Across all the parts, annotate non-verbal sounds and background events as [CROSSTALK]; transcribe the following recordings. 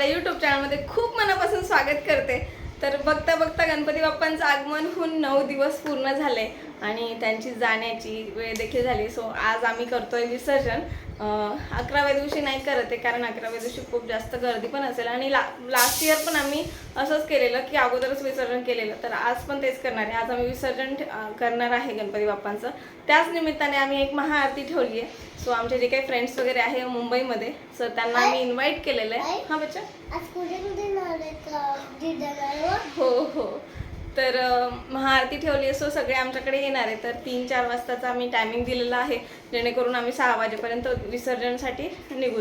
आपल्या युट्यूब चॅनलमध्ये खूप मनापासून स्वागत करते. तर बघता बघता गणपती बाप्पांचं आगमन होऊन नऊ दिवस पूर्ण झाले. आणि त्यांची जाण्याची वेळ देखील झाली. सो आज आम्ही करतोय विसर्जन. अकराव्या दिवशी नाही करत आहे कारण अकराव्या दिवशी खूप जास्त गर्दी पण असेल. आणि ला लास्ट इयर पण आम्ही असंच केलेलं की अगोदरच विसर्जन केलेलं. तर आज पण तेच करणार आहे. आज आम्ही विसर्जन करणार आहे गणपती बाप्पांचं. त्याच निमित्ताने आम्ही एक महाआरती ठेवली आहे. सो आमचे जे काही फ्रेंड्स वगैरे आहे मुंबईमध्ये सो त्यांना आम्ही इन्व्हाइट केलेलं आहे. हां बच्चा? हो हो. तर महाआरती ठेवली असो सगळे आमच्याकडे येणार आहे. तर तीन चार वाजताचा आम्ही टायमिंग दिलेला आहे. जेणेकरून आम्ही सहा वाजेपर्यंत विसर्जनासाठी निघू.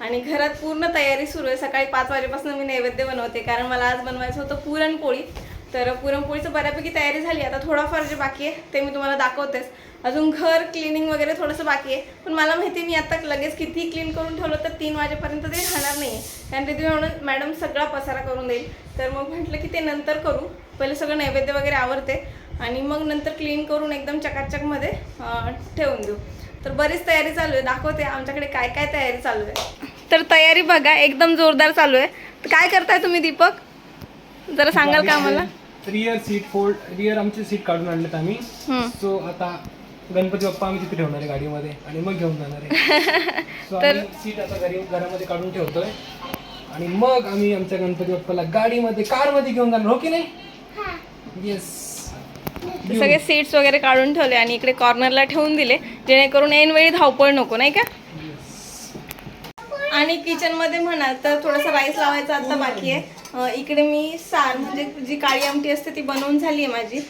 आणि घरात पूर्ण तयारी सुरू आहे. सकाळी पाच वाजेपासून मी नैवेद्य बनवते. कारण मला आज बनवायचं होतं पुरणपोळी. तर पुरणपोळीचं बऱ्यापैकी तयारी झाली. आता थोडाफार जे बाकी आहे ते मी तुम्हाला दाखवतेच. अजून घर क्लिनिंग वगैरे थोडंसं बाकी आहे. पण मला माहिती आहे, मी आता लगेच किती क्लीन करून ठेवलं तर तीन वाजेपर्यंत ते राहणार नाही आहे कारण तिथे म्हणून मॅडम सगळा पसारा करून देईल. तर मग म्हटलं की ते नंतर करू. पहिले सगळं नैवेद्य वगैरे आवरते आणि मग नंतर क्लीन करून एकदम चकाचकमध्ये ठेवून देऊ. तर बरीच तयारी चालू आहे. दाखवते आमच्याकडे काय काय तयारी चालू आहे. तर तयारी बघा एकदम जोरदार चालू आहे. तर काय करताय तुम्ही दीपक? जरा सांगाल का आम्हाला? रिअर सीट फोल्ड रिअर आमचे सीट काढून आणलेत आम्ही. सो आता गणपती बाप्पा आम्ही तिथे ठेवणार आहे गाडीमध्ये आणि मग घेऊन जाणार आहे. [LAUGHS] आम्ही सीट आता घरी घरामध्ये काढून ठेवतोय. आणि मग आम्ही आमच्या गणपती बाप्पाला गाडीमध्ये कारमध्ये घेऊन जाणार हो की नाही? येस सगळे सीट्स वगैरे काढून ठेवले आणि इकडे कॉर्नरला ठेवून दिले. जेणेकरून ऐनवेळी धावपळ नको नाही का? आणि किचनमध्ये म्हणाल तर थोडंसं राईस लावायचं आता बाकी आहे. इकडे मी सार म्हणजे जी काळी आमटी असते ती बनवून झाली आहे माझी.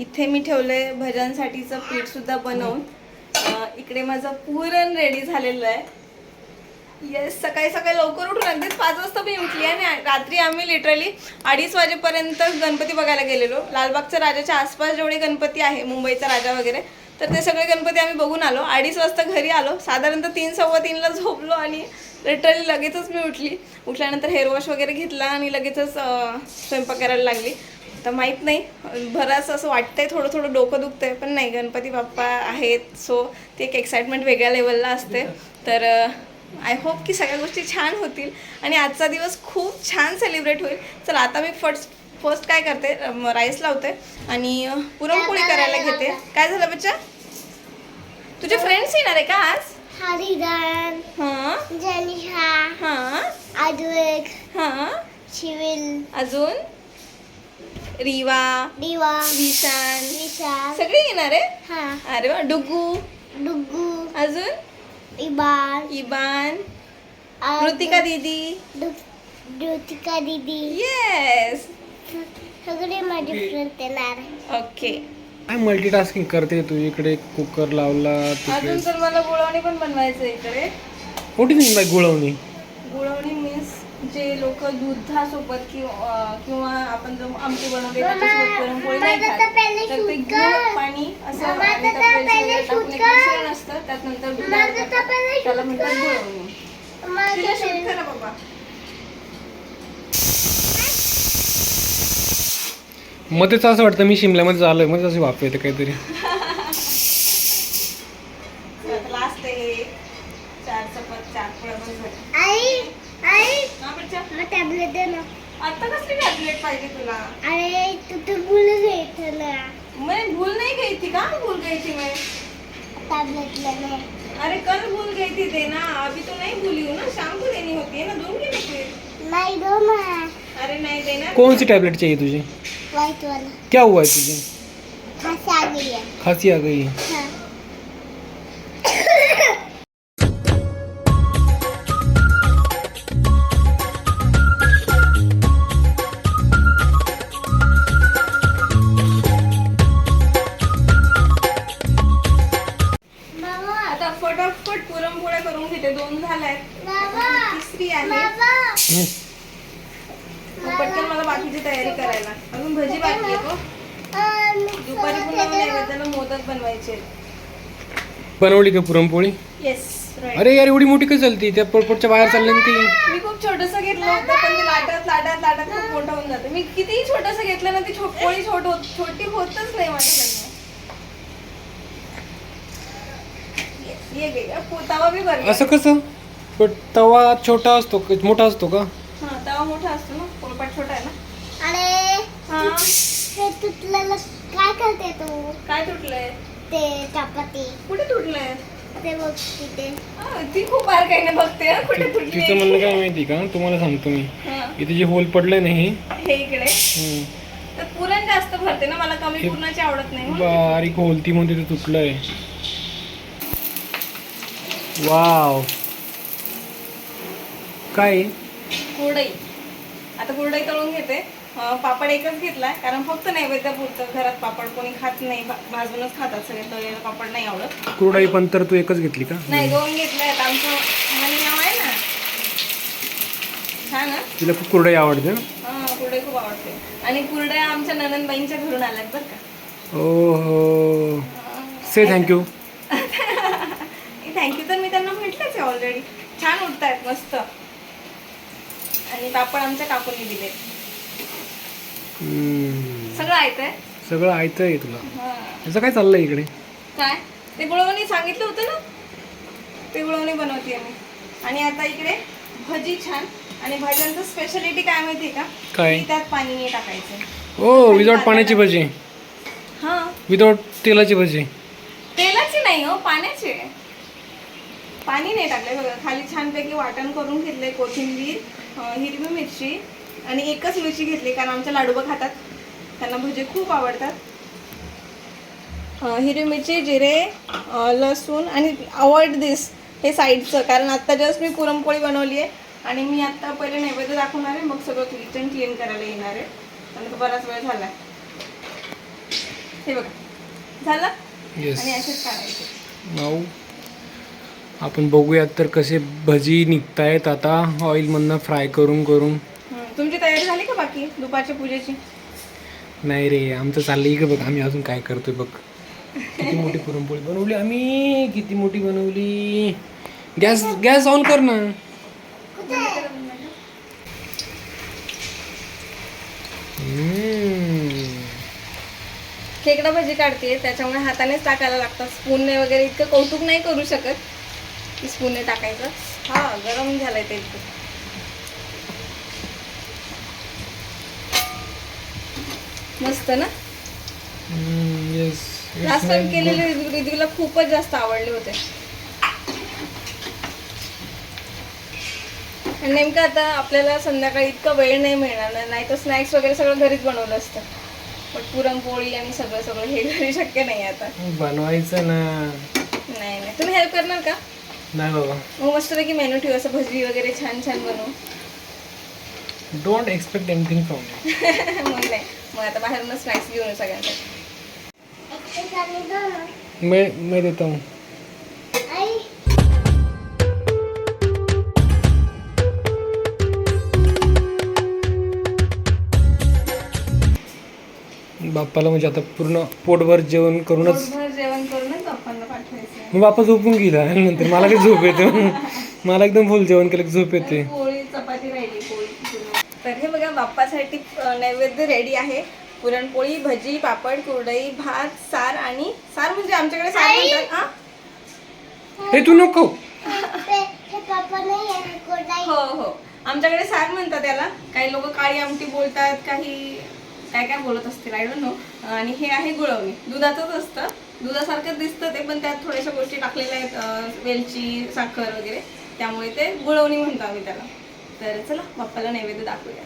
इथे मी ठेवलंय भजनसाठीचं पीठ सुद्धा बनवून इकडे माझं पुरण रेडी झालेलं आहे. येस सकाळी सकाळी लवकर उठून अगदीच पाच वाजता मी उठली आणि रात्री आम्ही लिटरली अडीच वाजेपर्यंत गणपती बघायला गेलेलो. लालबागच्या राजाच्या आसपास जेवढे गणपती आहे मुंबईचा राजा वगैरे तर ते सगळे गणपती आम्ही बघून आलो. अडीच वाजता घरी आलो. साधारणतः तीन सव्वा तीनला झोपलो आणि लिटरली लगेचच मी उठली. उठल्यानंतर हेअर वॉश वगैरे घेतला आणि लगेचच स्वयंपाक करायला लागली. तर माहीत नाही. बरंच असं वाटतंय थोडं थोडं डोकं दुखतंय पण नाही. गणपती बाप्पा आहेत सो ते एक एक्साइटमेंट वेगळ्या लेवलला असते. तर आय होप की सगळ्या गोष्टी छान होतील आणि आजचा दिवस खूप छान सेलिब्रेट होईल. चला आता मी फर्स्ट फर्स्ट काय करते? राईस लावते आणि पुरणपोळी करायला घेते. काय झालं बच्चा? तुझे फ्रेंड्स येणार आहे का आज? हरिदान हां. हां. हां. शिविल अजून? रिवा दिवा विशान विशाल. सगळे येणार आहे? हा. अरे वा डुगू. डुग्गू अजून? इबान. इबान. ऋतिका दीदी. ज्योतिका दीदी. येस सगळे माझे फ्रेंड येणार ओके काय मल्टीटास्किंग करते तू? इकडे कुकर लावला तिकडे. अजून तर मला गुळवणी पण बनवायचं इकडे. कुठे नाही गुळवणी? गुळवणी मीन्स जे लोक दुधासोबत किंवा किंवा आपण जो आमटी त्याच्यासोबत पुरणपोळी नाही खात तर ते गुळ. पाणी असं मम्मा, आणि आता त्यात वेलची पहिले वगैरे टाकून शूट एक कर. मिश्रण असतं त्यात नंतर दूध करतात. त्याला म्हणतात कर. गुळवणी तुझ्या शूट करा बाबा मध्येच असं वाटतं मी शिमल्यामध्ये झालोयमध्ये असं वाप येते काहीतरी [LAUGHS] लास्ट आहे चार चपात चार पोळ्या पण झाल्या आई आई हा, बच्चा. मग टॅबलेट दे ना आता टॅबलेट पाहिजे तुला. अरे तू तर भूल गई ना. मैं भूल नहीं गई थी कहाँ भूल गई थी मैं टैबलेट लेने अरे कल भूल गई थी देना अभी तो नहीं भूली हूँ ना. शाम को देनी होती है ना दूंगी ना फिर नहीं दो ना अरे नहीं देना कौन सी टैबलेट चाहिए तुझे? वाइट वाला. क्या हुआ है तुझे? खांसी आ गई है. खांसी आ गई हाँ. बाबा बनवली का पुरणपोळी? येस अरे यार एवढी मोठी काय चालती? त्या पोटच्या बाहेर चालली ना ती. मी खूप छोटस घेतलं होतं पण ते लाटत लाटत लाटत खूप मोठं होऊन जातं. मी कितीही छोटस घेतलं ना ती छो- पोळी छोट होत छोटी होतच नाही माझ्याकडनं Yes, ये गे तवा बी असं कसं? पण तवा छोटा असतो का? मोठा असतो का? हा तवा मोठा असतो ना पोळपाट छोटा आहे ना. अरे हा. हे तुटलेलं काय करते तू? काय तुटलंय? ते चपाती. कुठे तुटलंय ते बघ तिथे. हा, ती खूप बारकाईने बघते. हा, कुठे तिचं तुटली? म्हणणं काय माहिती का? तुम्हाला सांगतो मी. हा, इथे जे होल पडलंय ना हे. हे इकडे. हम्म, तर पुरण जास्त भरते ना मला कमी पुरणाची आवडत नाही म्हणून. बारीक होल ती मध्ये ते तुटलंय. वाव. काय? कुरडई. आता कुरडई तळून घेते. पापड एकच घेतलाय कारण फक्त नैवेद्य पुरतं घरात पापड कोणी खात नाही भाजूनच खातात सगळे तळलेलं पापड नाही आवडत. कुरडाई पण तर तू एकच घेतली का? नाही दोन घेतले आहेत. आमचं आणि नाव आहे ना छान ना तिला खूप कुरडाई आवडते ना? हा कुरडई खूप आवडते. आणि कुरड्या आमच्या ननंदबाईंच्या घरून आल्यात बरं का. ओ हो. से थँक्यू थँक्यू तर मी त्यांना म्हटलंच आहे ऑलरेडी छान उठत आहेत मस्त. आणि पापड आमच्या काकूने दिले सगळं ऐकतंय सगळं तुला. त्याचं काय चाललंय इकडे? काय? ते गुळवणी सांगितलं होतं ना? ते गुळवणी बनवते मी आणि आता इकडे भजी छान. आणि भाज्यांचं स्पेशालिटी काय माहिती का? काय? त्यात पाणी नाही टाकायचं. ओ विदाउट पाण्याची भजी. हा. विदाउट तेलाची भजी. तेलाची नाही हो पाण्याची. पाणी नाही टाकलंय बघा खाली छानपैकी वाटण करून घेतलंय कोथिंबीर हिरवी मिरची आणि एकच मिरची घेतली कारण आमच्या लाडूबा खातात. त्यांना भजे खूप आवडतात. हिरवी मिरची जिरे लसूण आणि अवॉइड दिस हे साईडचं कारण आत्ता जस्ट मी पुरणपोळी बनवली आहे आणि मी आत्ता पहिले नैवेद्य दाखवणार आहे मग सगळं किचन क्लीन करायला येणार आहे. आणि तो बराच वेळ झाला हे बघा. झालं? येस आणि असेच काढायचे नाऊ. आपण बघूयात तर कसे भजी निघतायत आता. ऑइलमधनं फ्राय करून करून हं, तुमची तयारी झाली का बाकी दुपारच्या पूजेची. नाही रे आमचं चाललंय. का बघ आम्ही अजून काय करतोय बघ. किती मोठी पुरणपोळी बनवली आम्ही किती मोठी बनवली. गॅस गॅस ऑन कर ना. खेकडा भजी काढते त्याच्यामुळे हातानेच टाकायला लागतात. स्पूनने वगैरे इतकं कौतुक नाही करू शकत की स्पूनने टाकायचं. हा गरम झालंय ते इतकं. मस्त ना? लास्ट टाइम केलेले रिद्वीला खूपच जास्त आवडले होते. आणि नेमकं आता आपल्याला संध्याकाळी इतकं वेळ नाही मिळणार ना नाही तर स्नॅक्स वगैरे सगळं घरीच बनवलं असतं. पण पुरणपोळी आणि सगळं सगळं हे घरी शक्य नाही आता. बनवायचं ना. नाही नाही. तुम्ही हेल्प करणार का? नाही बाबा. मग मस्तपैकी मेनू ठेवू असं भजी वगैरे छान छान बनवू. डोंट एक्सपेक्ट एनिथिंग फ्रॉम मग नाही. मग आता बाहेरूनच स्नॅक्स घेऊन येऊ सगळ्यांसाठी. मैं मैं देता. हूँ बाप्पाला म्हणजे आता पूर्ण पोटभर जेवण करूनच जेवण करूनच बाप्पांना पाठवायचं मग बाप्पा झोपून गेला नंतर मला काही झोप येते? [LAUGHS] मला एकदम फुल जेवण केलं की झोप येते. पोळी चपाती राहिली. तर हे बघा बाप्पासाठी नैवेद्य रेडी आहे. पुरणपोळी भजी पापड कुरडई भात सार आणि सार म्हणजे आमच्याकडे सार म्हणतात हा? हे तू नको. ते हे पापा नाही आहे कोरडाई. हो हो. आमच्याकडे सार म्हणतात त्याला काही लोक काळी आमटी बोलतात काही काय काय बोलत असतील आय डोंट नो आणि हे आहे गुळवणी. दुधाचंच असतं. दुधासारखं दिसतं ते पण त्यात थोड्याशा गोष्टी टाकलेल्या आहेत वेलची साखर वगैरे. त्यामुळे ते गुळवणी म्हणतो आम्ही त्याला. तर चला बाप्पाला नैवेद्य दाखवूया.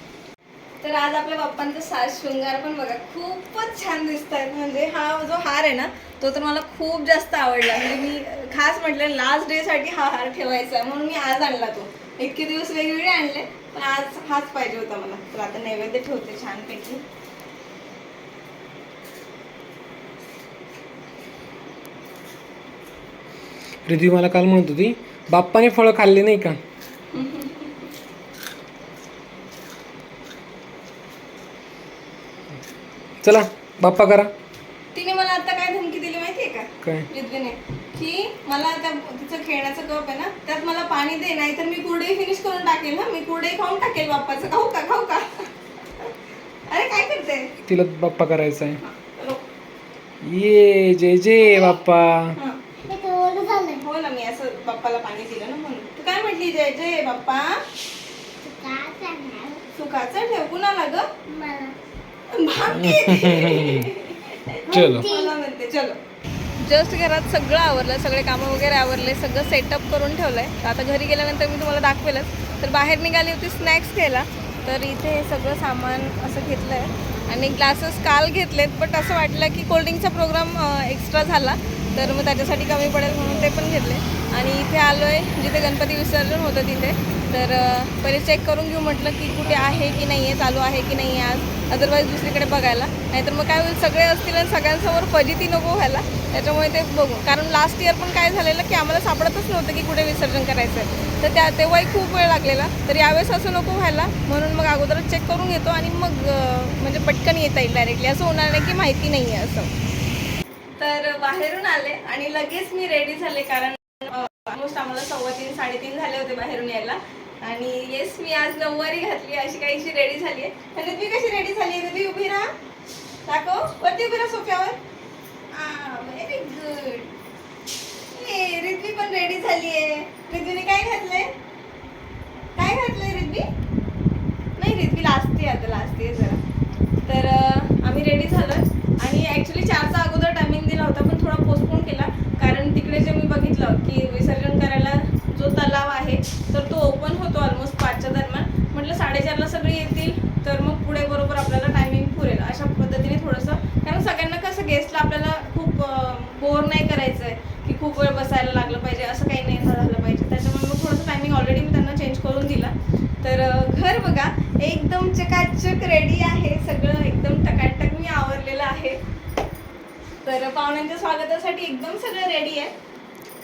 तर आज आपल्या बाप्पांचा साज शृंगार पण बघा खूपच छान दिसत आहेत म्हणजे हा जो हार आहे ना तो तर मला खूप जास्त आवडला. म्हणजे मी खास म्हटलं लास्ट डे साठी हा हार ठेवायचा म्हणून मी आज आणला तो. इतके दिवस वेगवेगळे आणले पण आज हाच पाहिजे होता मला. तर आता नैवेद्य ठेवते छानपैकी. रिद्वी मला काल म्हणत होती बाप्पाने फळं खाल्ले नाही का? चला बाप्पा करा. तिने मला आता काय धमकी दिली माहितीये का? काय? रिद्वीने. की मला त्या तिचं खेळण्याचं कप आहे ना त्यात मला पाणी दे नाही तर मी कुरडई फिनिश करून टाकेल ना. मी कुरडई खाऊन टाकेल बाप्पाचं. खाऊ का? खाऊ का? अरे काय करते? तिला बाप्पा करायचा आहे. हा, ये जय जय बाप्पा. हा. ना मी असं बाप्पाला पाणी दिलं ना म्हणून. तू काय म्हटली जय जय बाप्पा? सुखाचं ठेव कुणाला ग. [LAUGHS] चलो. मला म्हणते चलो. जस्ट घरात सगळं आवरलं सगळे कामं वगैरे आवरले सगळं सेटअप करून ठेवलंय. तर आता घरी गेल्यानंतर मी तुम्हाला दाखवेलच. तर बाहेर निघाली होती स्नॅक्स घ्यायला. तर इथे हे सगळं सामान असं घेतलं आहे आणि ग्लासेस काल घेतलेत बट असं वाटलं की कोल्ड्रिंकचा प्रोग्राम एक्स्ट्रा झाला. तर मग त्याच्यासाठी कमी पडेल म्हणून ते पण घेतले. आणि इथे आलो आहे जिथे गणपती विसर्जन होतं तिथे. तर पहिले चेक करून घेऊ म्हटलं की कुठे आहे की नाही आहे चालू आहे की नाही आहे आज. अदरवाईज दुसरीकडे बघायला. नाहीतर मग काय होईल सगळे असतील आणि सगळ्यांसमोर फजिती नको व्हायला. त्याच्यामुळे ते बघू. कारण लास्ट इयर पण काय झालेलं की आम्हाला सापडतच नव्हतं की कुठे विसर्जन करायचं आहे तर त्या तेव्हाही खूप वेळ लागलेला. तर यावेळेस असं नको व्हायला. म्हणून मग अगोदरच चेक करून घेतो आणि मग म्हणजे पटकन येता येईल डायरेक्टली असं होणार नाही की माहिती नाही आहे असं. तर बाहेरून आले आणि लगेच मी रेडी झाले कारण ऑलमोस्ट आम्हाला सव्वा तीन साडेतीन झाले होते बाहेरून यायला. आणि येस मी आज नऊवारी घातली अशी काहीशी रेडी झाली आहे. आणि तुम्ही कशी रेडी झाली आहे? तुम्ही उभी राहा. दाखव. वरती उभी राहा सोफ्यावर. व्हेरी गुड ए रिद्वी पण रेडी झाली आहे. रिद्वीने काय घातलंय? काय घातलंय रिद्वी नाही रिद्वी लाजते आता लाजते जरा. तर आम्ही रेडी झालो आणि ॲक्च्युली चारचा अगोदर टायमिंग दिला होता पण थोडा पोस्टपोन केला. तिकडे जे मी बघितलं की विसर्जन करायला जो तलाव आहे तर तो ओपन होतो ऑलमोस्ट पाचच्या दरम्यान. म्हटलं साडेचारला सगळे येतील तर मग पुढे बरोबर आपल्याला टायमिंग पुरेल. अशा पद्धतीने थोडंसं कारण सगळ्यांना कसं गेस्टला आपल्याला खूप बोर नाही करायचं आहे की खूप वेळ बसायला लागलं पाहिजे असं काही नाही झालं पाहिजे. त्याच्यामुळे मग थोडंसं टायमिंग ऑलरेडी मी त्यांना चेंज करून दिला. तर घर बघा एकदम चकाचक रेडी आहे सगळं एकदम टकाटक मी आवरलेलं आहे तर पाहुण्यांच्या स्वागतासाठी एकदम सगळं रेडी आहे.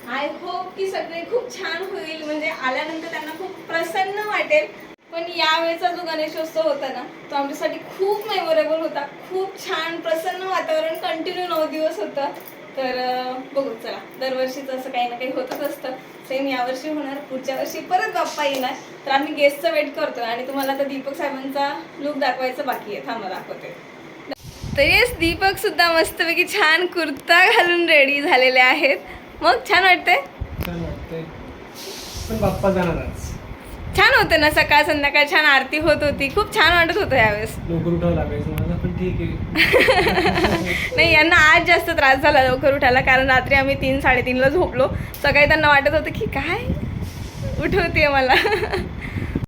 आय होप की सगळे खूप छान होईल म्हणजे आल्यानंतर त्यांना खूप प्रसन्न वाटेल. पण यावेळेचा जो गणेशोत्सव होता ना तो आमच्यासाठी खूप मेमोरेबल होता. खूप छान प्रसन्न वातावरण कंटिन्यू नऊ दिवस होतं. तर बघू चला दरवर्षीच असं काही ना काही होतच असतं. सेम यावर्षी होणार पुढच्या वर्षी परत बाप्पा येणार. तर आम्ही गेस्टचं वेट करतो आणि तुम्हाला आता दीपक साहेबांचा लुक दाखवायचा बाकी आहे. थांबा दाखवते. तर येस दीपक सुद्धा मस्तपैकी छान कुर्ता घालून रेडी झालेले आहेत. मग छान वाटते छान वाटतंय. पण बाप्पा जाणार आज. छान होते ना सकाळ संध्याकाळ छान आरती होत होती. खूप छान वाटत होतं यावेळेस. [LAUGHS] लवकर उठावं लागायचं मला पण ठीक आहे. [LAUGHS] नाही यांना आज जास्त त्रास झाला लवकर उठायला कारण रात्री आम्ही तीन साडेतीनला झोपलो. सकाळी त्यांना वाटत होतं की काय? उठवते मला. [LAUGHS]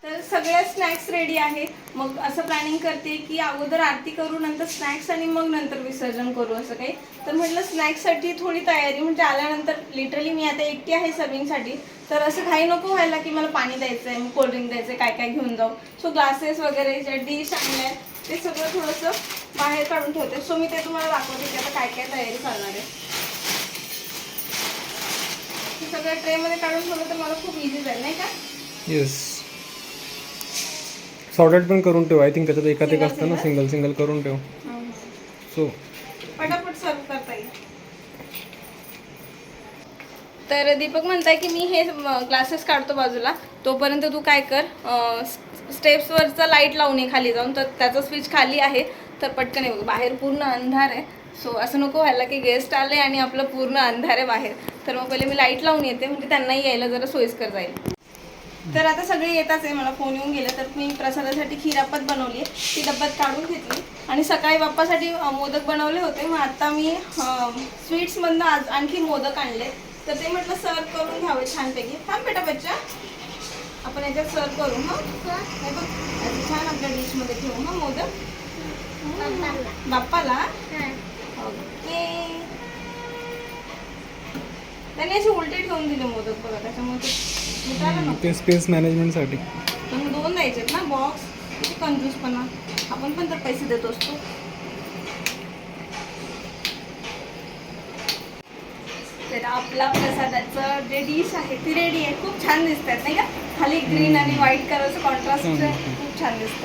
तर सगळ्या स्नॅक्स रेडी आहे मग असं प्लॅनिंग करते की अगोदर आरती करू नंतर स्नॅक्स आणि मग नंतर विसर्जन करू असं काही. तर म्हटलं स्नॅक्ससाठी थोडी तयारी म्हणजे आल्यानंतर लिटरली मी आता एकटी आहे सर्विंगसाठी तर असं घाई नको व्हायला की मला पाणी द्यायचं आहे कोल्ड्रिंक द्यायचं आहे काय काय घेऊन जाऊ. सो ग्लासेस वगैरे ज्या डिश आणल्या आहेत ते सगळं थोडंसं बाहेर काढून ठेवते. सो मी ते तुम्हाला दाखवते की आता काय काय तयारी करणार आहे. हे सगळं ट्रेमध्ये काढून ठेवलं तर मला खूप इझी जाईल नाही का? येस सॉर्टेड पण करून ठेव. आय थिंक त्याच्यात एकात एक असतं ना? सिंगल सिंगल करून ठेव. सो पटापट सर्व करता येईल. तर दीपक म्हणताय की मी हे क्लासेस काढतो बाजूला. तोपर्यंत तू काय कर स्टेप्सवरचा लाइट लावून ये खाली जाऊन. तर त्याचा स्विच खाली आहे. तर पटकन ये बघ. बाहेर पूर्ण अंधार आहे. सो असं नको व्हायला की गेस्ट आले आणि आपलं पूर्ण अंधार आहे बाहेर. तर मग पहिले मी लाइट लावून येते म्हणजे त्यांनाही यायला जरा सोयीस्कर जाईल. तर आता सगळे येताच आहे मला फोन येऊन गेले. तर मी प्रसादासाठी खिरापत बनवली आहे. ती डब्यात काढून घेतली. आणि सकाळी बाप्पासाठी मोदक बनवले होते. मग आता मी स्वीट्समधनं आज आणखी मोदक आणले. तर ते म्हटलं सर्व करून घ्यावे छानपैकी. थांब बेटा बच्चा. आपण याच्यात सर्व करू हां? हे बघ. छान आपल्या डिशमध्ये ठेवू हां मोदक? बाप्पाला. ओके. त्याने असे उलटे ठेवून दिले मोदक बघा त्याच्यामुळे ते स्पेस मॅनेजमेंटसाठी पण दोन द्यायचे ना बॉक्स किती कंजूसपणा आपण पण तर पैसे देत असतो. तर आपला प्रसादाचं जे डिश आहे ती रेडी आहे. खूप छान दिसत आहेत नाही का? खाली ग्रीन आणि व्हाईट कलरचं कॉन्ट्रास्ट. खूप छान दिसत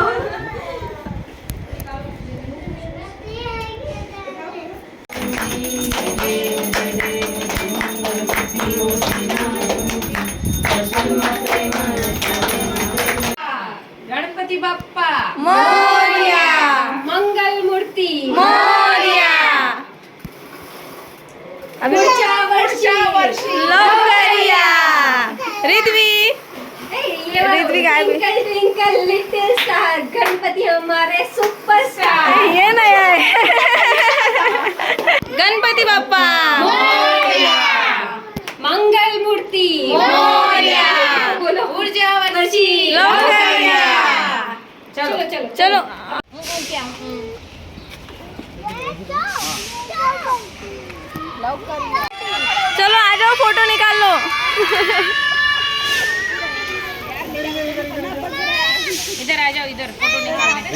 गणपती बाप्पा. मोर्या. मंगल मूर्ती मोर्या. पुढच्या वर्षी. लवकर या रिद्वी रिद्वी काय बी- twinkle twinkle little star Ganpati हमारे सुपरस्टार ये आहे गणपती बाप्पा. मंगल मूर्ती ऊर्जा. चलो चलो. चलो. चलो. आ जाओ फोटो निकाल लो इधर आ जाओ इधर. फोटो निकालने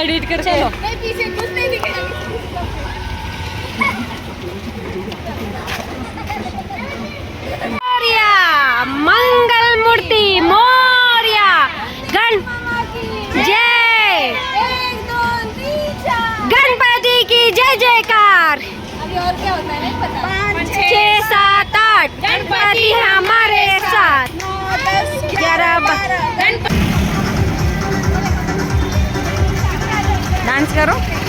एडिट कर चलो. मोर्या मंगल मूर्ती मोर्या. गण जय. गणपति की जय जयकार. छः सात आठ. गणपति हमारे साथ. ग्यारह डांस करो?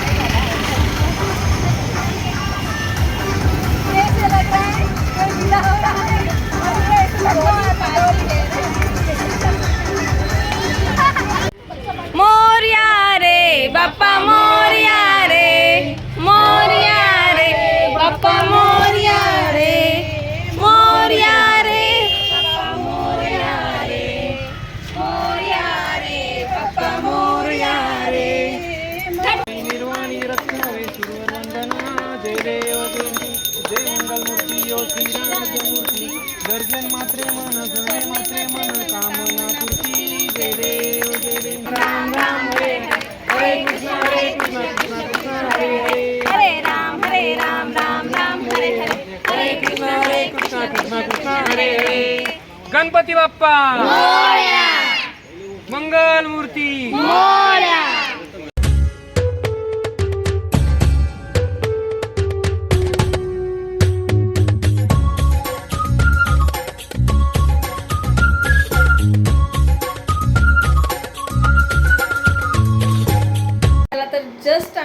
गणपती बाप्पा! मंगल मूर्ती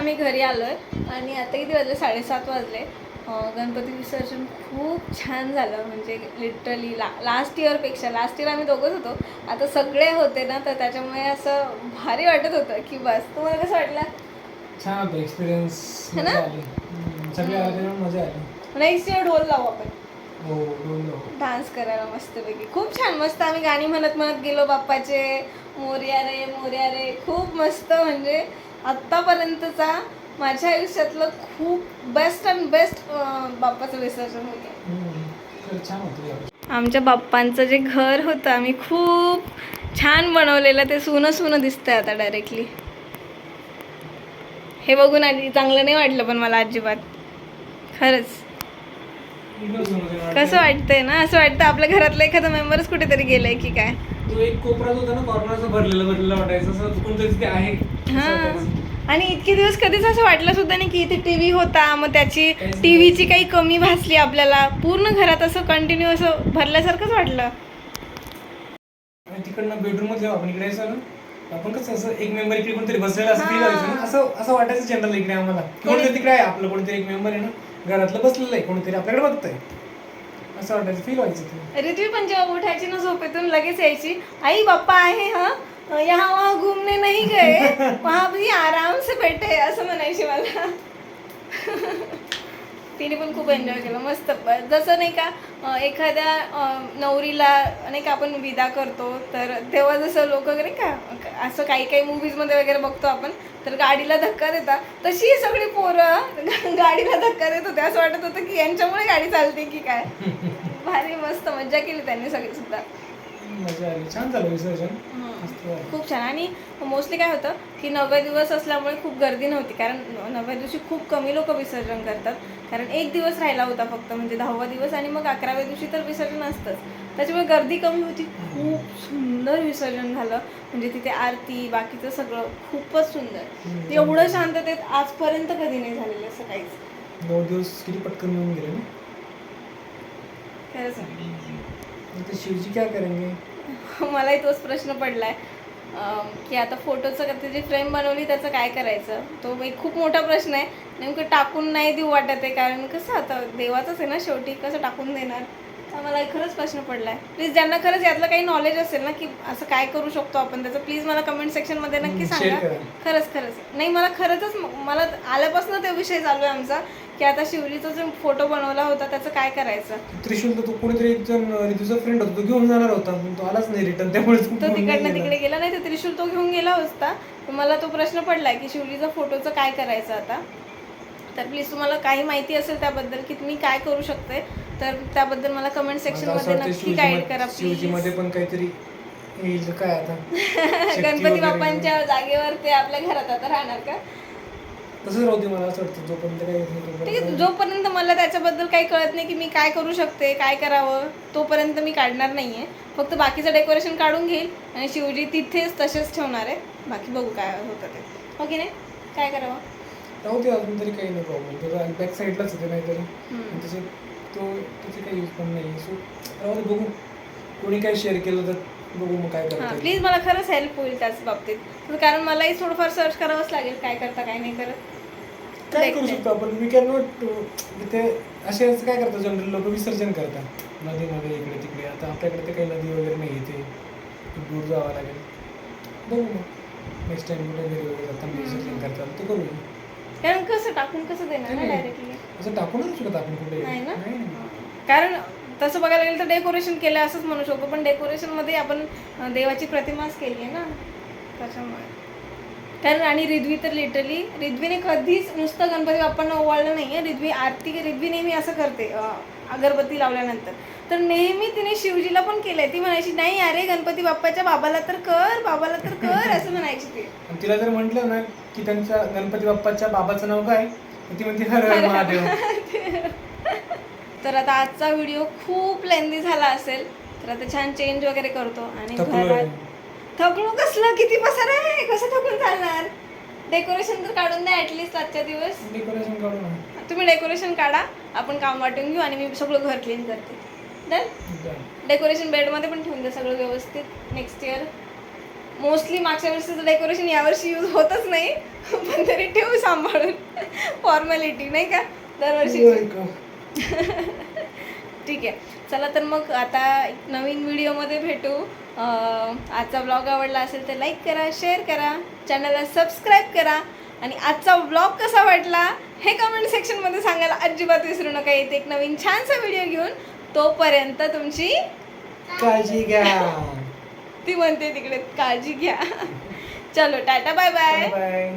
आम्ही घरी आलोय आणि आता किती वाजले? साडेसात वाजले. गणपती विसर्जन खूप छान झालं. म्हणजे लिटरली ला लास्ट इयरपेक्षा लास्ट इयर आम्ही दोघंच होतो. आता सगळे होते ना तर त्याच्यामुळे असं भारी वाटत होतं की बस. तुम्हाला कसं वाटलं? छान होतं. एक्सपिरियन्स है ना? आली. सगळे आले मजा आली. नेक्स्ट इयर ढोल लावू आपण. हो डान्स करायला मस्तपैकी. खूप छान. मस्त आम्ही गाणी म्हणत म्हणत गेलो बाप्पाचे. मोर्या रे मोर्या रे. खूप मस्त म्हणजे आत्तापर्यंतचा माझ्या आयुष्यातलं खूप बेस्ट अँड बेस्ट बाप्पाचं विसर्जन होतं. आमच्या बाप्पांचं जे घर होतं आम्ही खूप छान बनवलेलं ते सुनं सुनं दिसतंय आता डायरेक्टली हे बघून आधी चांगलं नाही वाटलं पण मला अजिबात खरंच. कसं वाटतंय ना असं वाटतं आपल्या घरातलं एखादा मेंबरच कुठेतरी गेलंय की काय तो एक कोपराच होता ना कॉर्नरचा भरलेला भरलेला वाटायचं. असं कोणतरी तिथे आहे. हा. आणि इतके दिवस कधीच असं वाटलं सुद्धा नाही की इथे टीव्ही होता. मग त्याची नाही. टीव्हीची काही कमी भासली आपल्याला. पूर्ण घरात असं कंटिन्यू असं भरल्यासारखंच वाटलं. आणि तिकडनं बेडरूममध्ये आपण. इकडे यायचो ना. आपण कसं असं एक मेंबर इकडे कोणतरी बसलेला असं व्हायचं ना. असं असं वाटायचं जनरल इकडे आम्हाला. कोणतरी तिकडे आहे. आपलं कोणतरी एक मेंबर आहे ना. घरातलं बसलेलं आहे. कोणतरी आपल्याकडे बघतंय. असं वाटायचं फील व्हायचं ते पण जेव्हा उठायची ना झोपेतून लगेच यायची आई बाप्पा आहे हा? यहाँ वहाँ घूमने नहीं गए. [LAUGHS] वहाँ भी आराम से बैठे असं म्हणायची मला. तिने पण खूप एन्जॉय केलं मस्त. जसं नाही का अं, एखाद्या अं, नवरीला नाही का आपण विदा करतो तर तेव्हा जसं लोक वगैरे का असं काही काही मूवीजमध्ये वगैरे बघतो आपण तर गाडीला धक्का देतात तशी ही सगळी पोरं गाडीला धक्का देत होते असं वाटत होतं की यांच्यामुळे गाडी चालते की काय? [LAUGHS] भारी मस्त मज्जा केली त्यांनी सगळी सुद्धा. मजा आली. छान झालं विसर्जन. मस्त झालं. खूप छान. आणि मोस्टली काय होतं की नवव्या दिवस असल्यामुळे खूप गर्दी नव्हती. कारण नवव्या दिवशी खूप कमी लोक विसर्जन करतात. कारण एक दिवस राहिला होता फक्त म्हणजे दहावा दिवस आणि मग अकराव्या दिवशी तर विसर्जन असतंच. त्याच्यामुळे गर्दी कमी होती. खूप सुंदर विसर्जन झालं. म्हणजे तिथे आरती बाकीचं सगळं खूपच सुंदर. एवढं शांततेत आजपर्यंत कधी नाही झालेलं असं काहीच. नऊ दिवस किती पटकन येऊन गेले ना? खरंच आता शिवजी काय करेंगे? [LAUGHS] मलाही तोच प्रश्न पडलाय. अं, की आता फोटोचं त्याची फ्रेम बनवली त्याचं काय करायचं? तो एक खूप मोठा प्रश्न आहे. नेमकं टाकून नाही देऊ वाटत आहे कारण कसं आता देवाचंच आहे ना शेवटी कसं टाकून देणार? तर मला खरंच प्रश्न पडलाय. प्लीज ज्यांना खरंच यातलं काही नॉलेज असेल ना की असं काय करू शकतो आपण त्याचं प्लीज मला कमेंट सेक्शनमध्ये नक्की हम्म, सांगा. खरंच खरंच. नाही मला खरंच मला आल्यापासून तो विषय चालू आहे आमचा की आता शिवलीचा जो फोटो बनवला होता त्याचं काय करायचं? त्रिशूल तर तो कोणीतरी एक जण ऋतूचा फ्रेंड होता तो घेऊन जाणार होता पण तो आलाच नाही रिटर्न त्यामुळे तो तिकडनं तिकडे गेला. नाही तर त्रिशूल तो घेऊन गेला असता. तर मला तो प्रश्न पडलाय की शिवलीचा फोटोचं काय करायचं आता? तर प्लीज तुम्हाला काही माहिती असेल त्याबद्दल की तुम्ही काय करू शकते? तर त्याबद्दल मला कमेंट सेक्शनमध्ये नक्की गाईड करा शिवजी प्लीजमध्ये पण काहीतरी येईल काय आता? [LAUGHS] गणपती. बाप्पांच्या जागेवर ते आपल्या घरात आता राहणार का? तसंच राहते मला असं वाटतं जोपर्यंत काही नाही ठीक आहे जोपर्यंत मला त्याच्याबद्दल काही कळत नाही की मी काय करू शकते काय करावं तोपर्यंत मी काढणार नाहीये. फक्त बाकीचं डेकोरेशन काढून घेईल आणि शिवजी तिथेच तसेच ठेवणार आहे. बाकी बघू काय होतं ते. हो की नाही? काय करावं? राहू दे अजून तरी काही नाही प्रॉब्लेम बॅक साईडलाच होते नाहीतरी. हम्म. तो त्याचे काही यूज पण नाही सो राहू बघू. कोणी काय शेअर केलं तर बघू मग काय हां करता. प्लीज मला खरंच हेल्प होईल त्याच बाबतीत. कारण मलाही थोडंफार सर्च करावंच लागेल काय करता काय नाही करत. काय करू देखते. शकतो आपण? वी कॅन नॉट तिथे असे असं काय करतात जनरल लोक? विसर्जन करतात. नदीमध्ये इकडे तिकडे. आता आपल्याकडे ते काही नदी वगैरे नाही खूप दूर जावं लागेल. बघू मग. नेक्स्ट टाइम कुठे घरी वगैरे जाताना विसर्जन करतात. ते करूया. कारण कसं टाकून कसं देणार ना. डायरेक्टली असं टाकूनच शकत आपण कुठे नाही ना? नाही. कारण तसं बघायला गेलं तर डेकोरेशन केलं असंच म्हणू शकतो पण डेकोरेशनमध्ये आपण अं, देवाची प्रतिमाच केली आहे ना त्याच्यामुळे. कारण आणि रिद्वी तर लिटरली रिद्वीने कधीच नुसतं गणपती बाप्पांना ओवाळलं नाही आहे रिद्वी आरती रिद्वी नेहमी असं करते. अं, अगरबत्ती लावल्यानंतर. तर नेहमी तिने शिवजीला पण केलंय. ती म्हणायची नाही अरे गणपती बाप्पाच्या बाबाला तर कर बाबाला तर कर असं म्हणायची ती. आणि तिला जर म्हटलं ना की त्यांच्या गणपती बाप्पाच्या बाबाचं नाव काय तर ती म्हणते हर हर महादेव. [LAUGHS] तर आता आजचा व्हिडिओ खूप लेंदी झाला असेल तर आता छान चेंज वगैरे करतो आणि थकलोय. घरात थकलो कसलं? किती पसार आहे? कसं थकून चालणार? डेकोरेशन तर काढून द्या ऍटलिस्ट आजच्या दिवस. डेकोरेशन काढू ना तुम्ही डेकोरेशन काढा. आपण काम वाटून घेऊ आणि मी सगळं घर क्लीन करते. Done Done. डेकोरेशन बेडमध्ये पण ठेवून द्या सगळं व्यवस्थित. नेक्स्ट इयर मोस्टली मागच्या वर्षीचं डेकोरेशन यावर्षी यूज होतच नाही. पण तरी ठेवू सांभाळून. फॉर्मॅलिटी नाही का? दरवर्षी. होय का? [LAUGHS] ठीक आहे. चला तर मग आता एक नवीन व्हिडिओमध्ये भेटू. आजचा ब्लॉग आवडला असेल तर लाईक करा शेअर करा चॅनलला सबस्क्राईब करा. आणि आजचा ब्लॉग कसा वाटला हे कमेंट सेक्शनमध्ये सांगायला अजिबात विसरू नका. येते एक नवीन छानसा व्हिडिओ घेऊन तोपर्यंत तुमची काळजी घ्या. ती म्हणते तिकडे काळजी घ्या. [LAUGHS] चलो टाटा बाय बाय बाय